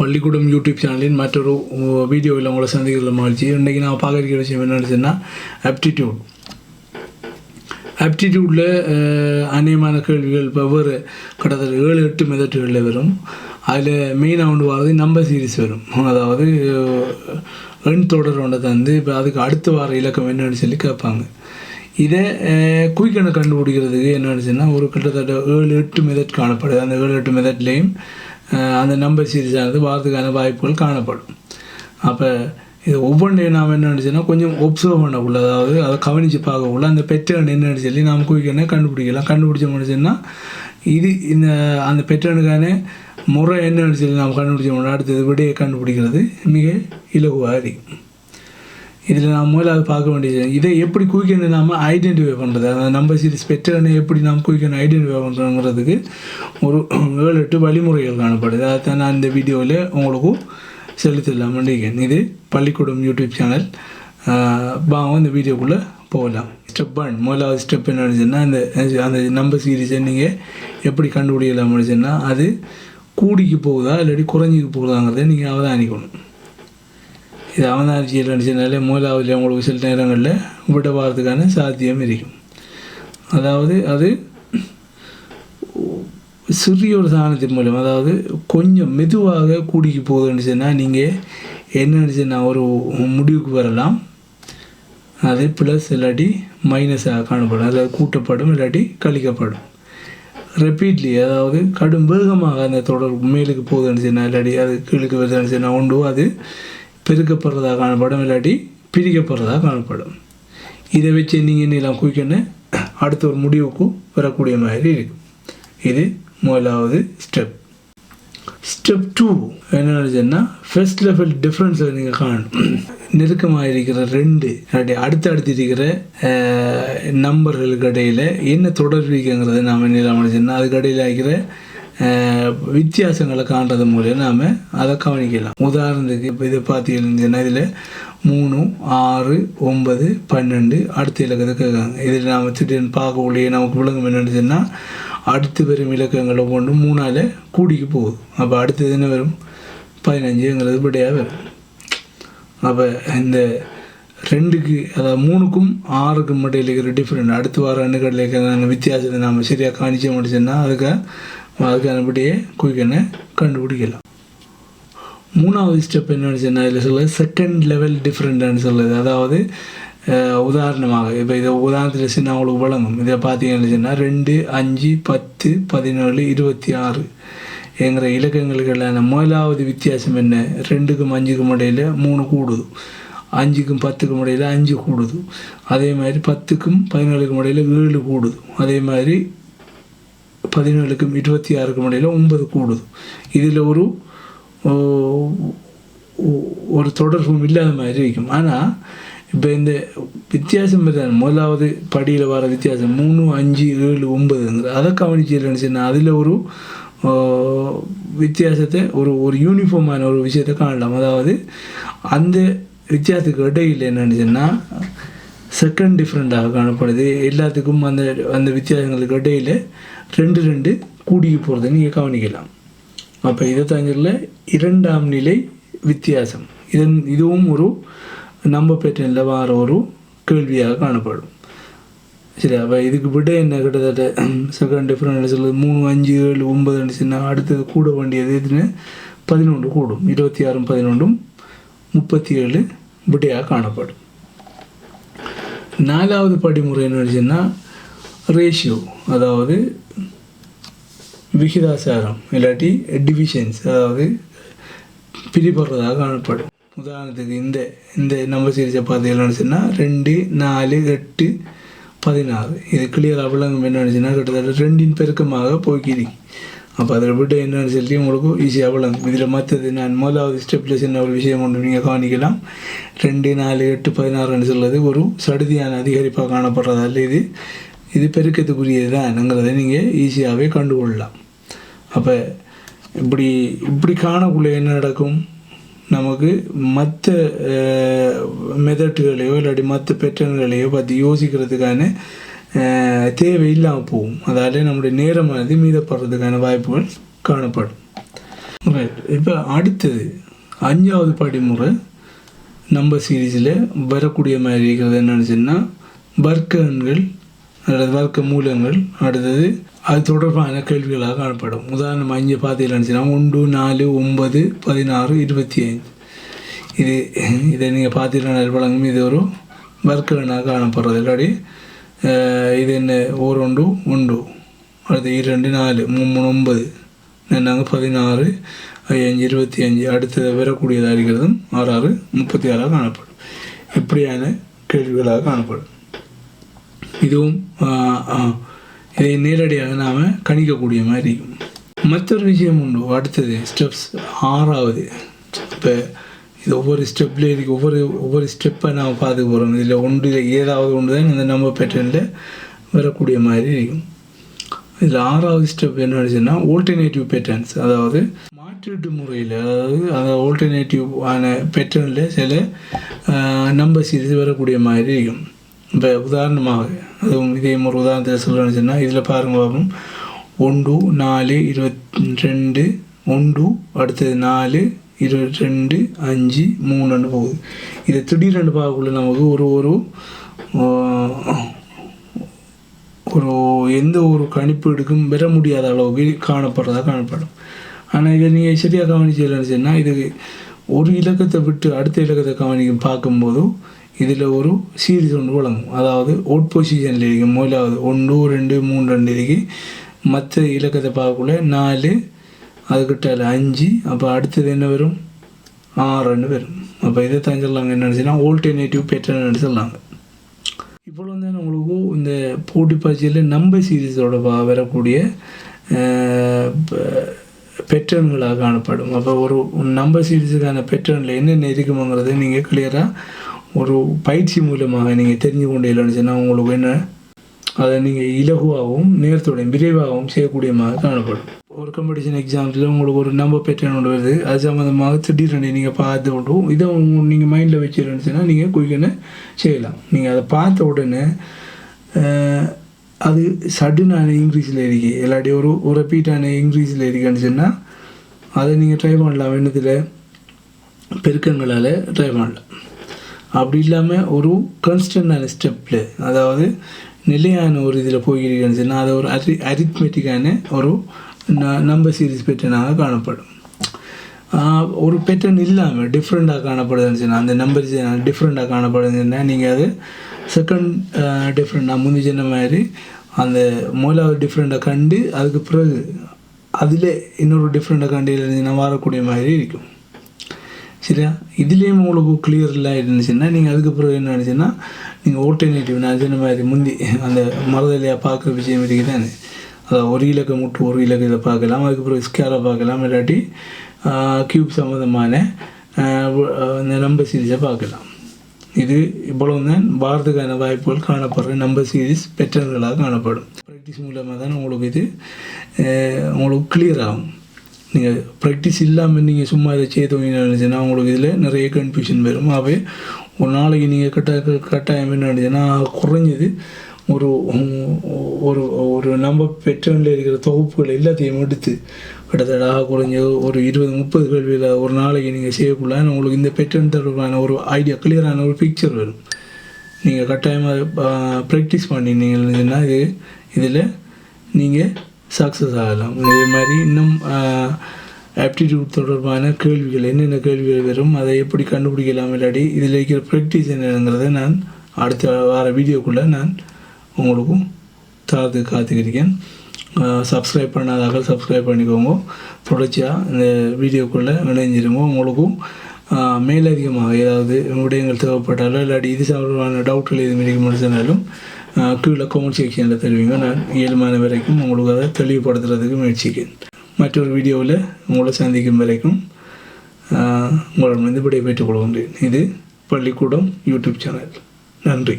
பள்ளிக்கூடம் யூடியூப் சேனலின் மற்றொரு வீடியோவில் உங்களை சந்திக்கிறதுல மகிழ்ச்சி. இன்றைக்கி நான் பார்க்க இருக்கிற விஷயம் என்னன்னு சொன்னால் ஆப்டிடியூட் ஆப்டிடியூட்டில் அநேகமான கேள்விகள் வெவ்வேறு கிட்டத்தட்ட ஏழு எட்டு மெதட்டுகளில் வரும். அதில் மெயினாக ஒன்று வர்றது நம்பர் சீரிஸ் வரும். அதாவது எண் தொடர் ஒன்றை தந்து இப்போ அதுக்கு அடுத்த வார இலக்கம் என்னன்னு சொல்லி கேட்பாங்க. இதை குயிக்கனை கண்டுபிடிக்கிறதுக்கு என்னன்னு சொன்னால் ஒரு கிட்டத்தட்ட ஏழு எட்டு மெதட் காணப்படுது. அந்த ஏழு எட்டு மெதட்லேயும் அந்த நம்பர் சீரிஸ் ஆனது வாரத்துக்கான வாய்ப்புகள் காணப்படும். அப்போ இது ஒவ்வொன்றையும் நாம் என்ன நினச்சோன்னா கொஞ்சம் ஒப்சர்வ் பண்ணக்குள்ள அதாவது அதை கவனித்து பார்க்கக்குள்ள அந்த பெட்டர்ன் என்னன்னு சொல்லி நாம் குயிக்கனே கண்டுபிடிக்கலாம். கண்டுபிடிச்ச முடிச்சுன்னா இது இந்த அந்த பெட்டர்னுக்கான முறை என்னன்னு சொல்லி நாம் கண்டுபிடிச்சோம்னா அடுத்தது விடையை கண்டுபிடிக்கிறது மிக இலகுவாக இருக்கும். இதில் நாம் முதலாவது பார்க்க வேண்டியது இதை எப்படி குயிக்கனை நாம் ஐடென்டிஃபை பண்ணுறது அந்த நம்பர் சீரிஸ் பெற்றனை எப்படி நாம் குயிக்கனை ஐடென்டிஃபை பண்ணுறோங்கிறதுக்கு ஒரு ஏழு எட்டு வழிமுறைகள் காணப்படுது. அதைத்தான் நான் இந்த வீடியோவில் உங்களுக்கு செலுத்திடலாம் வேண்டியிருக்கேன் இது பள்ளிக்கூடம் யூடியூப் சேனல் பாவம் இந்த வீடியோக்குள்ளே போகலாம். ஸ்டெப் ஒன் முதலாவது ஸ்டெப் என்ன நினச்சுன்னா அந்த அந்த நம்பர் சீரீஸை நீங்கள் எப்படி கண்டுபிடிக்கலாம் நினச்சுன்னா அது கூடிக்கு போகுதா இல்லாட்டி குறைஞ்சிக்கு போகுதாங்கிறத நீங்கள் அவதானிக்கணும். இது அவதானிச்சு சொன்னாலே மூலாவதில் அவங்களுக்கு சில நேரங்களில் விட வாரத்துக்கான சாத்தியம் இருக்கும் அதாவது அது சிறிய ஒரு சாணத்தின் மூலம் அதாவது கொஞ்சம் மெதுவாக கூடிக்கு போகுதுன்னு சொன்னால் நீங்கள் என்னன்னு சொன்னால் ஒரு முடிவுக்கு வரலாம் அது ப்ளஸ் இல்லாட்டி மைனஸாக காணப்படும் அதாவது கூட்டப்படும் இல்லாட்டி கழிக்கப்படும் ரெப்பீட்லி அதாவது கடும் வேகமாக அந்த தொடர் மேலுக்கு போகுதுன்னு சொன்னால் இல்லாட்டி அது கீழுக்கு வருதுன்னு சொன்னால் உண்டு அது பெருக்கப்படுறதா காணப்படும் இல்லாட்டி பிரிக்கப்படுறதா காணப்படும். இதை வச்சு நீங்கள் என்னெல்லாம் குயிக்கன்னு அடுத்த ஒரு முடிவுக்கு வரக்கூடிய மாதிரி இருக்கும் இது முதலாவது ஸ்டெப் ஸ்டெப் டூ என்னன்னு சொன்னால் ஃபர்ஸ்ட் லெவல் டிஃப்ரென்ஸை நீங்கள் காணும் நெருக்கமாக இருக்கிற ரெண்டு இல்லாட்டி அடுத்தடுத்து இருக்கிற நம்பர்களுக்கு இடையில் என்ன தொடர்பு இருக்குங்கிறத நாம் என்ன சொன்னால் அதுக்கு இடையில் இருக்கிற வித்தியாசங்களை காண்றது மூலம் நாம் அதை கவனிக்கலாம். உதாரணத்துக்கு இப்போ இதை பார்த்தீங்கன்னா இதில் மூணு ஆறு ஒன்பது பன்னெண்டு அடுத்த இலக்கத்தை கேட்காங்க இதில் நாம் திடீர்னு பார்க்கக்கூடிய நமக்கு விளங்கும் என்னன்னு சொன்னால் அடுத்து வரும் இலக்கங்களை கொண்டு மூணால் கூடிக்கு போகுது. அப்போ அடுத்தது என்ன வரும்? பதினஞ்சுங்கிறது விடையாக வரும். அப்போ இந்த ரெண்டுக்கு அதாவது மூணுக்கும் ஆறுக்கும் மட்டும் இருக்கிற டிஃப்ரெண்ட் அடுத்து வர எண்ணுகளில் இருக்கிற வித்தியாசத்தை நாம் சரியாக காணிச்ச முடிச்சோன்னா அதுக்கு அதுக்கானபடியே குயிக்கனை கண்டுபிடிக்கலாம் மூணாவது ஸ்டெப் என்னன்னு சொன்னால் இதில் சொல்ல செகண்ட் லெவல் டிஃப்ரெண்ட்னு சொல்லுது அதாவது உதாரணமாக இப்போ இதை உதாரணத்தில் சின்ன அவங்களுக்கு வழங்கும் இதை பார்த்தீங்கன்னு சொன்னால் ரெண்டு அஞ்சு பத்து பதினேழு இருபத்தி ஆறு என்கிற இலக்கங்களுக்கெல்லாம் முதலாவது வித்தியாசம் என்ன ரெண்டுக்கும் அஞ்சுக்கும் இடையில் மூணு கூடுது அஞ்சுக்கும் பத்துக்கும் இடையில் அஞ்சு கூடுது அதே மாதிரி பத்துக்கும் பதினேழுக்கும் இடையில் ஏழு கூடுது அதே மாதிரி பதினேழுக்கும் இருபத்தி ஆறுக்கும் இடையில் ஒன்பது கூடுது. இதில் ஒரு ஒரு தொடர்பும் இல்லாத மாதிரி இருக்கும். ஆனால் இப்போ இந்த வித்தியாசம் தான் முதலாவது படியில் வர வித்தியாசம் மூணு அஞ்சு ஏழு ஒன்பதுங்கிற அதை கவனிச்சு இல்லைன்னு அதில் ஒரு வித்தியாசத்தை ஒரு ஒரு யூனிஃபார்மான ஒரு விஷயத்தை காணலாம். அதாவது அந்த வித்தியாசத்துக்கு இடையில் என்னன்னு சொன்னால் செகண்ட் டிஃப்ரெண்ட்டாக காணப்படுது. எல்லாத்துக்கும் அந்த அந்த வித்தியாசங்களுக்கு இடையில் ரெண்டு ரெண்டு கூடிக்கு போகிறத நீங்கள் கவனிக்கலாம். அப்போ இதை தாங்கல இரண்டாம் நிலை வித்தியாசம். இதன் இதுவும் ஒரு நம்ம பேட்டர்னில் வார ஒரு கேள்வியாக காணப்படும். சரி அப்போ இதுக்கு விட என்ன கிட்டத்தட்ட? செகண்ட் டிஃப்ரெண்ட் சொல்லுது மூணு அஞ்சு ஏழு ஒன்பது சொன்னால் அடுத்தது கூட வேண்டியது இதுன்னு பதினொன்று கூடும். இருபத்தி ஆறும் பதினொன்றும் முப்பத்தி ஏழு விடையாக காணப்படும். நாலாவது படிமுறை என்ன சொன்னால் ரேஷியோ அதாவது விகிதாசாரம் இல்லாட்டி டிவிஷன்ஸ் அதாவது பிரிபடுறதாக காணப்படும். உதாரணத்துக்கு இந்த இந்த நம்பர் சீரிஸை பார்த்தீங்கன்னு சொன்னால் ரெண்டு நாலு எட்டு பதினாறு. இது கிளியராக விளங்கும். என்னன்னு சொன்னால் கிட்டத்தட்ட ரெண்டின் பெருக்கமாக போய்க்கிருக்கு. அப்போ அதில் விட என்னன்னு சொல்லி உங்களுக்கு ஈஸியாக விளங்கும் இதில் மற்றது நான் முதலாவது ஸ்டெப்பில் சின்ன ஒரு விஷயம் ஒன்று நீங்கள் கவனிக்கலாம் ரெண்டு நாலு எட்டு பதினாறுன்னு சொல்கிறது ஒரு சடுதியான அதிகரிப்பாக காணப்படுறதால இது இது பெருக்கத்துக்குரியது தான்ங்கிறத நீங்கள் ஈஸியாகவே கண்டுகொள்ளலாம் அப்போ இப்படி இப்படி காணக்குள்ளே என்ன நடக்கும் நமக்கு மற்ற மெதட்டுகளையோ இல்லாட்டி மற்ற பெற்றன்களையோ பற்றி யோசிக்கிறதுக்கான அஹ், தேவை இல்லாமல் போகும். அதால் நம்முடைய நேரமானது மீதப்படுறதுக்கான வாய்ப்புகள் காணப்படும். இப்போ அடுத்தது அஞ்சாவது படிமுறை நம்ம சீரீஸில் வரக்கூடிய மாதிரி இருக்கிறது என்னென்னு சொன்னால் வர்க்கங்கள் அல்லது வர்க்க மூலங்கள் அடுத்தது அது தொடர்பான கேள்விகளாக காணப்படும். உதாரணம் அஞ்சு பார்த்தீங்கன்னு சொன்னால் ஒன்று நாலு ஒன்பது பதினாறு இருபத்தி ஐந்து. இது இதை நீங்கள் பார்த்தீங்கன்னா வழங்கும் இது ஒரு வர்க்க காணப்படுறது. இல்லாடி இது என்ன ஓர் ஒன்று ஒன்று அடுத்து இரண்டு நாலு மூணு ஒன்பது என்னங்க பதினாறு அஞ்சு இருபத்தி அஞ்சு அடுத்தது வரக்கூடியதாக இருக்கிறதும் ஆறு ஆறு முப்பத்தி ஆறாக காணப்படும் இப்படியான கேள்விகளாக காணப்படும் இதுவும் இதை நேரடியாக நாம் கணிக்கக்கூடிய மாதிரி இருக்கும் மற்றொரு விஷயம் உண்டு அடுத்தது ஸ்டெப்ஸ் ஆறாவது இப்போ இது ஒவ்வொரு ஸ்டெப்பில் இருக்குது ஒவ்வொரு ஒவ்வொரு ஸ்டெப்பை நாம் பார்த்து போகிறோம் இதில் ஒன்று ஏதாவது ஒன்று தான் இந்த நம்ம பேட்டர்னில் வரக்கூடிய மாதிரி இருக்கும். இதில் ஆறாவது ஸ்டெப் என்ன சொன்னா ஆல்டர்னேட்டிவ் பேட்டர்ன்ஸ் அதாவது மாற்றீட்டு முறையில் அதாவது அந்த ஆல்டர்னேட்டிவ் ஆன பேட்டர்னில் சில நம்பர் சீரிஸ் வரக்கூடிய மாதிரி இருக்கும். இப்போ உதாரணமாக அதுவும் இதே ஒரு உதாரணத்தில் சொல்லணும்னு சொன்னால் இதில் பாருங்க பார்ப்போம் ஒன்று நாலு இருபத்தி ரெண்டு ஒன்று அடுத்தது நாலு இருபத்தி ரெண்டு அஞ்சு மூணுன்னு போகுது. இதை திடீரென்று பார்க்கக்குள்ள நமக்கு ஒரு ஒரு ஒரு எந்த ஒரு கணிப்பு எடுக்கும் பெற முடியாத அளவுக்கு காணப்படுறதா காணப்படும். ஆனால் இதை நீங்கள் சரியாக கவனிச்சீங்கன்னு சொன்னால் இது ஒரு இலக்கத்தை விட்டு அடுத்த இலக்கத்தை கவனிக்க பார்க்கும்போது இதில் ஒரு சீரிஸ் ஒன்று வழங்கும் அதாவது அவுட் பொசிஷனில் இருக்கும் முதலாவது ஒன்று ரெண்டு மூணு ரெண்டு இருக்கு. மற்ற இலக்கத்தை பார்க்கக்குள்ள நாலு அதுக்கிட்ட அஞ்சு அப்போ அடுத்தது என்ன வரும்? ஆறுன்னு வரும். அப்போ இதை தான் சொல்லாங்க என்ன நினச்சின்னா ஆல்டர்னேட்டிவ் பேட்டர்ன் சொல்லாங்க இப்போ வந்து உங்களுக்கு இந்த போட்டி பாய்ச்சியில் நம்பர் சீரீஸோட வரக்கூடிய பெட்டர்ன்களாக காணப்படும். அப்போ ஒரு நம்பர் சீரீஸுக்கான பெட்டர்னில் என்னென்ன இருக்குமோங்கிறத நீங்கள் கிளியராக ஒரு பயிற்சி மூலமாக நீங்கள் தெரிஞ்சு கொண்டு இல்லைன்னு உங்களுக்கு என்ன? அதை நீங்கள் இலகுவாகவும் நேரத்தோடையும் விரைவாகவும் செய்யக்கூடியமாக காணப்படும். ஒரு காம்படிஷன் எக்ஸாம்ஸில் உங்களுக்கு ஒரு நம்பர் பேட்டர்ன் ஒன்று வருது. அது சம்மந்தமாக திடீர்னு நீங்கள் பார்த்து விட்டும் இதை நீங்கள் மைண்டில் வச்சுருந்துச்சுன்னா நீங்கள் குயிக்கன்னு செய்யலாம். நீங்கள் அதை பார்த்த உடனே அது சடனான இன்க்ரீஸில் இருக்கு. இல்லாட்டி ஒரு ஒரு ரிப்பீட்டான இன்க்ரீஸில் இருக்குன்னு சொன்னால் அதை நீங்கள் ட்ரை பண்ணலாம். வேண்டதில் பெருக்கங்களால் ட்ரை பண்ணலாம். அப்படி இல்லாமல் ஒரு கன்ஸ்டன்டான ஸ்டெப்பில் அதாவது நிலையான ஒரு இதில் போயிருக்கேன்னு சொன்னால் அதை ஒரு அரி அரித்மெட்டிக்கான ஒரு நம்பர் சீரிஸ் பேட்டர்னாக காணப்படும். ஒரு பேட்டர்ன் இல்லாமல் டிஃப்ரெண்ட்டாக காணப்படுதுன்னு சொன்னால் அந்த நம்பர் டிஃப்ரெண்ட்டாக காணப்படுதுன்னா நீங்கள் அது செகண்ட் டிஃப்ரெண்ட் நான் முந்தி சொன்ன மாதிரி அந்த மூலாவது டிஃப்ரெண்ட்டாக கண்டு அதுக்கு பிறகு அதில் இன்னொரு டிஃப்ரெண்ட்டாக கண்டு இருந்துச்சுன்னா வரக்கூடிய மாதிரி இருக்கும். சரியா? இதுலேயும் உங்களுக்கு கிளியர் இல்லை இருந்துச்சுன்னா நீங்கள் அதுக்கு பிறகு என்ன நினச்சுன்னா நீங்கள் ஆல்டர்னேட்டிவ் நான் சொன்ன மாதிரி முந்தி அந்த மரதலையாக பார்க்குற விஷயம் இருக்குது அதாவது ஒரு இலக்கு முட்டு ஒரு இலக்கு இதை பார்க்கலாம். அதுக்கப்புறம் ஸ்கேலை பார்க்கலாம். இல்லாட்டி க்யூப் சம்மந்தமான இந்த நம்பர் சீரீஸை பார்க்கலாம். இது இவ்வளவு தான் பாரதுக்கான வாய்ப்புகள் காணப்படுற நம்பர் சீரீஸ் பெற்றர்களாக காணப்படும். ப்ராக்டிஸ் மூலமாக தான் உங்களுக்கு இது உங்களுக்கு கிளியர் ஆகும். நீங்கள் ப்ராக்டிஸ் இல்லாமல் நீங்கள் சும்மா இதை செய்தவங்க நினச்சுன்னா உங்களுக்கு இதில் நிறைய கன்ஃபியூஷன் வரும். ஆகவே ஒரு நாளைக்கு நீங்கள் கட்ட கட்டாயம் என்ன நினச்சுன்னா குறைஞ்சது ஒரு ஒரு ஒரு நம்ம பெற்றவனில் இருக்கிற தொகுப்புகள் எல்லாத்தையும் எடுத்து கிட்டத்தட்ட குறைஞ்ச ஒரு இருபது முப்பது கேள்வியில் ஒரு நாளைக்கு நீங்கள் செய்யக்குள்ள உங்களுக்கு இந்த பெற்றன் தொடர்பான ஒரு ஐடியா கிளியரான ஒரு பிக்சர் வரும். நீங்கள் கட்டாயமாக ப்ராக்டிஸ் பண்ணினீங்கன்னா இது இதில் நீங்கள் சக்ஸஸ் ஆகலாம். இதே மாதிரி இன்னும் ஆப்டிடியூட் தொடர்பான கேள்விகள் என்னென்ன கேள்விகள் வரும் அதை எப்படி கண்டுபிடிக்கலாம் இல்லாடி இதில் இருக்கிற ப்ராக்டிஸ் என்னங்கிறத நான் அடுத்த வார வீடியோக்குள்ளே நான் உங்களுக்கும் தாத்து காத்துக்கிறேன் சப்ஸ்கிரைப் பண்ணாதாக சப்ஸ்கிரைப் பண்ணிக்கோங்க. தொடர்ச்சியாக இந்த வீடியோக்குள்ளே இணைஞ்சிருங்க. உங்களுக்கும் மேலதிகமாக ஏதாவது விடயங்கள் தேவைப்பட்டாலோ இல்லாட்டி இது சம்பந்தமான டவுட்கள் எதுவும் இருக்க சொன்னாலும் கீழே கமெண்ட் செக்ஷனில் தெரிவிங்க. நான் இயல்பான வரைக்கும் உங்களுக்கு அதை தெளிவுபடுத்துறதுக்கு முயற்சிக்கிறேன். மற்றொரு வீடியோவில் உங்களை சந்திக்கும் வரைக்கும் ஆஹ் உங்களிடம் வந்து விடைபெற்றுக் கொள்கின்றேன். இது பள்ளிக்கூடம் யூடியூப் சேனல். நன்றி.